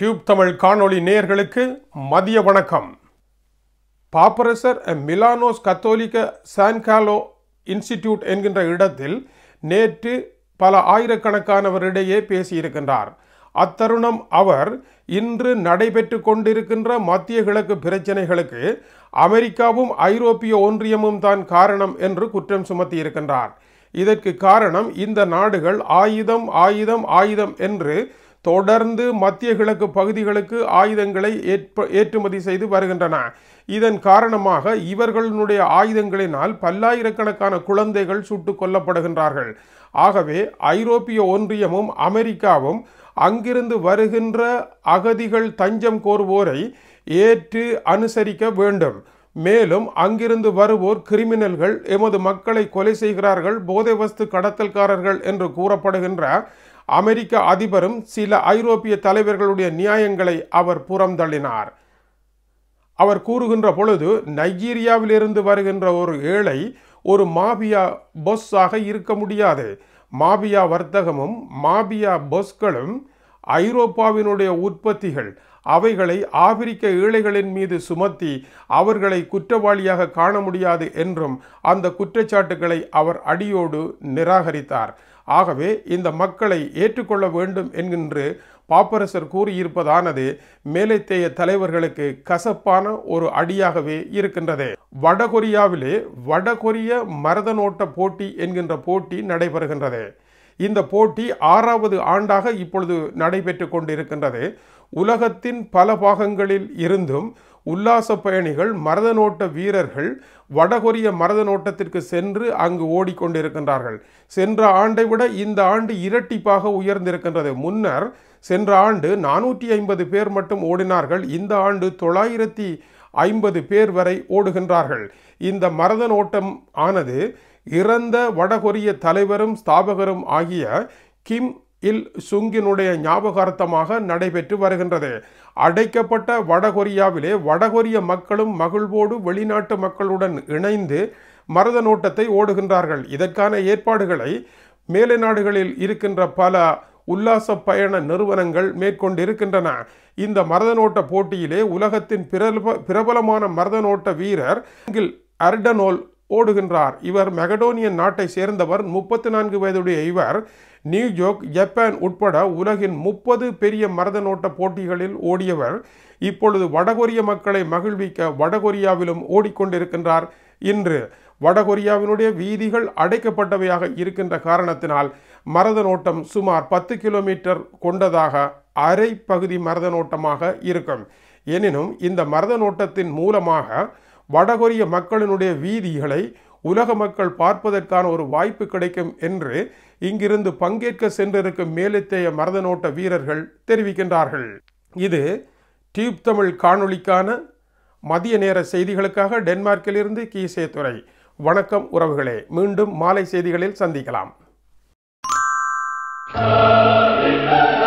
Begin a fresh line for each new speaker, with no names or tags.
Tube Tamil காணொளி நேயர்களுக்கு மதிய வணக்கம். பாப்பரசர் மிலானோஸ் கத்தோலிக்க சான்காலோ இன்ஸ்டிடியூட் என்கின்ற இடத்தில் நேற்று பல ஆயிரக்கணக்கானவரிடையே பேசியிருக்கின்றார். அத்தருணம் அவர் இன்று நடைபெற்று கொண்டிருக்கின்ற மத்திய கிழக்கு பிரச்சனைகளுக்கு அமெரிக்காவும் ஐரோப்பிய ஒன்றியமும் தான் காரணம் என்று குற்றம் சுமத்தியிருக்கின்றார். இதற்கு காரணம் இந்த நாடுகள் ஆயுதம் ஆயுதம் ஆயுதம் என்று தொடர்ந்து மத்திய கிழக்கு பகுதிகளுக்கு ஆயுதங்களை ஏற்ப ஏற்றுமதி செய்து வருகின்றன. இதன் காரணமாக இவர்களுடைய ஆயுதங்களினால் பல்லாயிரக்கணக்கான குழந்தைகள் சுட்டுக் கொல்லப்படுகின்றார்கள். ஆகவே ஐரோப்பிய ஒன்றியமும் அமெரிக்காவும் அங்கிருந்து வருகின்ற அகதிகள் தஞ்சம் கோருவோரை ஏற்று அனுசரிக்க வேண்டும். மேலும் அங்கிருந்து வருவோர் கிரிமினல்கள் எமது மக்களை கொலை செய்கிறார்கள் போதை வஸ்து கடத்தல்காரர்கள் என்று கூறப்படுகின்ற அமெரிக்க அதிபரும் சில ஐரோப்பிய தலைவர்களுடைய நியாயங்களை அவர் புறந்தள்ளினார். அவர் கூறுகின்ற பொழுது நைஜீரியாவிலிருந்து வருகின்ற ஒரு ஏழை ஒரு மாபியா பொஸ்ஸாக இருக்க முடியாது. மாபியா வர்த்தகமும் மாபியா பொஸ்களும் ஐரோப்பாவினுடைய உற்பத்திகள் அவைகளை ஆப்பிரிக்க ஏழைகளின் மீது சுமத்தி அவர்களை குற்றவாளியாக காண முடியாது என்றும் அந்த குற்றச்சாட்டுகளை அவர் அடியோடு நிராகரித்தார். ஆகவே இந்த மக்களை ஏற்றுக்கொள்ள வேண்டும் என்கின்ற பாப்பரசர் கூறியிருப்பதானது மேலைத்தேய தலைவர்களுக்கு கசப்பான ஒரு அடியாகவே இருக்கின்றது. வடகொரியாவிலே வடகொரிய மரதனோட்ட போட்டி என்கின்ற போட்டி நடைபெறுகின்றது. இந்த போட்டி ஆறாவது ஆண்டாக இப்பொழுது நடைபெற்று கொண்டிருக்கின்றது. உலகத்தின் பல பாகங்களில் இருந்தும் உல்லாச பயணிகள் மரதனோட்ட வீரர்கள் வடகொரிய மரதனோட்டத்திற்கு சென்று அங்கு ஓடிக்கொண்டிருக்கின்றார்கள். சென்ற ஆண்டை விட இந்த ஆண்டு இரட்டிப்பாக உயர்ந்திருக்கின்றது. முன்னர் சென்ற ஆண்டு நானூற்றி ஐம்பது பேர் மட்டும் ஓடினார்கள். இந்த ஆண்டு தொள்ளாயிரத்தி ஐம்பது பேர் வரை ஓடுகின்றார்கள். இந்த மரதன் ஓட்டம் ஆனது இறந்த வடகொரிய தலைவரும் ஸ்தாபகரும் ஆகிய கிம் இல் சுங்கினுடைய ஞாபகார்த்தமாக நடைபெற்று வருகின்றது. அடைக்கப்பட்ட வடகொரியாவிலே வடகொரிய மக்களும் மகிழ்வோடு வெளிநாட்டு மக்களுடன் இணைந்து மரத நோட்டத்தை ஓடுகின்றார்கள். இதற்கான ஏற்பாடுகளை மேலை நாடுகளில் இருக்கின்ற பல உல்லாச பயண நிறுவனங்கள் மேற்கொண்டிருக்கின்றன. இந்த மரதனோட்ட போட்டியிலே உலகத்தின் பிரபல பிரபலமான மரதநோட்ட வீரர் அர்டனோல் ஓடுகின்றார். இவர் மெகடோனியன் நாட்டை சேர்ந்தவர் முப்பத்தி நான்கு வயதுடைய இவர். நியூயோர்க் ஜப்பான் உட்பட உலகின் முப்பது பெரிய மரதனோட்ட போட்டிகளில் ஓடியவர். இப்பொழுது வடகொரிய மக்களை மகிழ்விக்க வடகொரியாவிலும் ஓடிக்கொண்டிருக்கின்றார். இன்று வடகொரியாவினுடைய வீதிகள் அடைக்கப்பட்டவையாக இருக்கின்ற காரணத்தினால் மரதனோட்டம் சுமார் பத்து கிலோமீட்டர் கொண்டதாக அரை பகுதி மரதனோட்டமாக இருக்கும். எனினும் இந்த மரதனோட்டத்தின் மூலமாக வடகொரிய மக்களினுடைய வீதிகளை உலக மக்கள் பார்ப்பதற்கான ஒரு வாய்ப்பு கிடைக்கும் என்று இங்கிருந்து பங்கேற்க சென்றிருக்கும் மேலத்தைய மரதனோட்ட வீரர்கள் தெரிவிக்கின்றார்கள். இது டியூப் தமிழ் காணொளிக்கான மதிய நேர செய்திகளுக்காக டென்மார்க்கிலிருந்து கீசே துறை வணக்கம் உறவுகளே. மீண்டும் மாலை செய்திகளில் சந்திக்கலாம். Hallelujah.